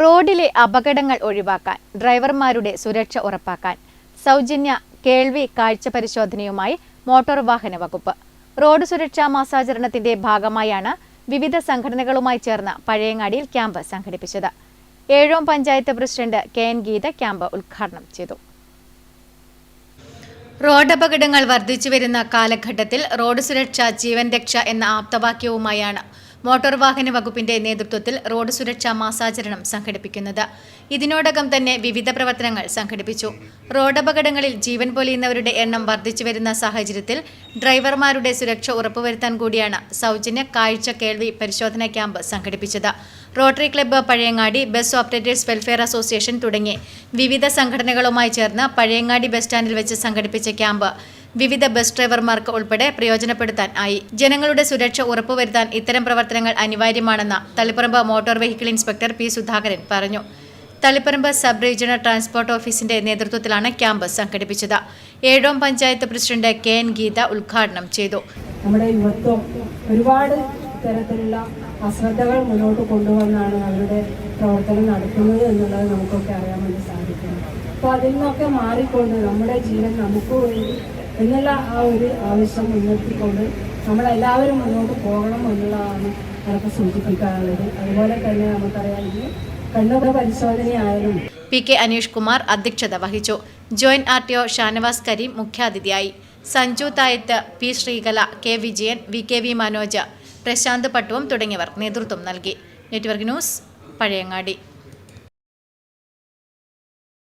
റോഡിലെ അപകടങ്ങൾ ഒഴിവാക്കാൻ ഡ്രൈവർമാരുടെ സുരക്ഷ ഉറപ്പാക്കാൻ സൗജന്യ കേൾവി കാഴ്ച പരിശോധനയുമായി മോട്ടോർ വാഹന വകുപ്പ്. റോഡ് സുരക്ഷാ മാസാചരണത്തിന്റെ ഭാഗമായാണ് വിവിധ സംഘടനകളുമായി ചേർന്ന് പഴയങ്ങാടിയിൽ ക്യാമ്പ് സംഘടിപ്പിച്ചത്. Ezhome panchayat president K N Geetha camp ഉദ്ഘാടനം ചെയ്തു. റോഡപകടങ്ങൾ വർദ്ധിച്ചു വരുന്ന കാലഘട്ടത്തിൽ റോഡ് സുരക്ഷ ജീവൻ രക്ഷ എന്ന ആപ്തവാക്യവുമായാണ് മോട്ടോർ വാഹന വകുപ്പിന്റെ നേതൃത്വത്തിൽ റോഡ് സുരക്ഷാ മാസാചരണം സംഘടിപ്പിക്കുന്നത്. ഇതിനോടകം തന്നെ വിവിധ പ്രവർത്തനങ്ങൾ സംഘടിപ്പിച്ചു. റോഡപകടങ്ങളിൽ ജീവൻ പൊലിയുന്നവരുടെ എണ്ണം വർദ്ധിച്ചു വരുന്ന സാഹചര്യത്തിൽ ഡ്രൈവർമാരുടെ സുരക്ഷ ഉറപ്പുവരുത്താൻ കൂടിയാണ് സൗജന്യ കാഴ്ച കേൾവി പരിശോധന ക്യാമ്പ് സംഘടിപ്പിച്ചത്. Rotary club Pazhayangadi bus operators welfare association തുടങ്ങി. വിവിധ സംഘടനകളുമായി ചേർന്ന് പഴയങ്ങാടി ബസ് സ്റ്റാൻഡിൽ വെച്ച് സംഘടിപ്പിച്ച ക്യാമ്പ് വിവിധ ബസ് ഡ്രൈവർമാർക്ക് ഉൾപ്പെടെ പ്രയോജനപ്പെടുത്താൻ ആയി. ജനങ്ങളുടെ സുരക്ഷ ഉറപ്പുവരുത്താൻ ഇത്തരം പ്രവർത്തനങ്ങൾ അനിവാര്യമാണെന്ന് Taliparamba motor vehicle inspector P Sudhakaran പറഞ്ഞു. തളിപ്പറമ്പ് സബ് റീജിയണൽ ട്രാൻസ്പോർട്ട് ഓഫീസിന്റെ നേതൃത്വത്തിലാണ് ക്യാമ്പ് സംഘടിപ്പിച്ചത്. Ezhome panchayat president K N Geetha ഉദ്ഘാടനം ചെയ്തു. നമ്മുടെ യുവത്വം ഒരുപാട് തരത്തിലുള്ള അശ്രദ്ധകൾ മുന്നോട്ട് കൊണ്ടുവന്നാണ് അവരുടെ പ്രവർത്തനം നടത്തുന്നത് എന്നുള്ളത് നമുക്കൊക്കെ അറിയാൻ വേണ്ടി സാധിക്കുന്നു അപ്പോൾ അതിൽ നിന്നൊക്കെ മാറിക്കൊണ്ട് നമ്മുടെ ജീവൻ നമുക്ക് വേണ്ടി എന്നുള്ള ആ ഒരു ആവശ്യം മുൻനിർത്തിക്കൊണ്ട് നമ്മളെല്ലാവരും മുന്നോട്ട് പോകണം എന്നുള്ളതാണ് നമുക്ക് സൂചിപ്പിക്കാനുള്ളത്. അതുപോലെ തന്നെ നമുക്കറിയാം ഈ കണ്ണുക പരിശോധനയായാലും പി കെ അനീഷ് കുമാർ അധ്യക്ഷത വഹിച്ചു. Joint R T O Shanavas Kareem മുഖ്യാതിഥിയായി. Sanju Thayath P Sreekala K Vijayan V K V Manoj. Prashanth Pattuvam തുടങ്ങിയവർ നേതൃത്വം നൽകി. Network news Pazhayangadi.